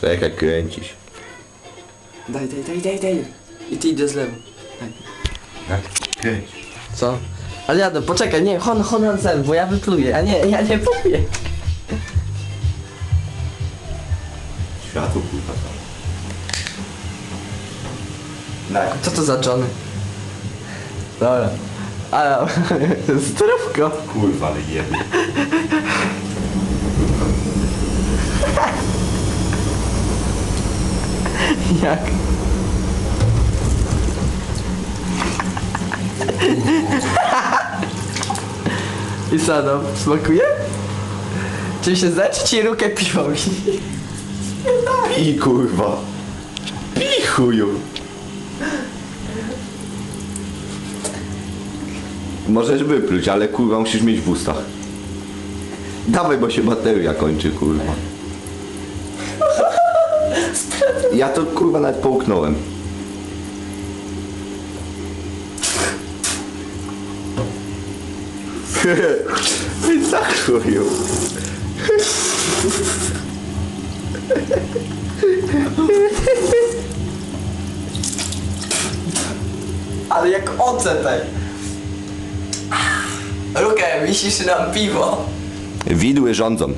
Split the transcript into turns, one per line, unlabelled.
Czekaj, kręcisz.
Daj, daj, daj, daj, daj. I ty idę z lewo. Daj.
Tak? Kręć.
Co? Ale jadę, poczekaj, nie, hon, hon, sen, bo ja wypluję, a nie, ja nie pluję.
Światło kurwa tam. Daj.
Co to za Johnny? Dobra. Ale, zdrówko.
Kurwa, ale jebie.
Jak? I co no, smakuje? Czy się zda, czy ci rukę piwo mi?
Pij kurwa. Pij chuju. Możesz wypluć, ale kurwa musisz mieć w ustach. Dawaj, bo się bateria kończy, kurwa. Ja to kurwa nawet połknąłem. Za chuju.
Ale jak ocetek. Rukę, wisisz nam piwo.
Widły rządzą.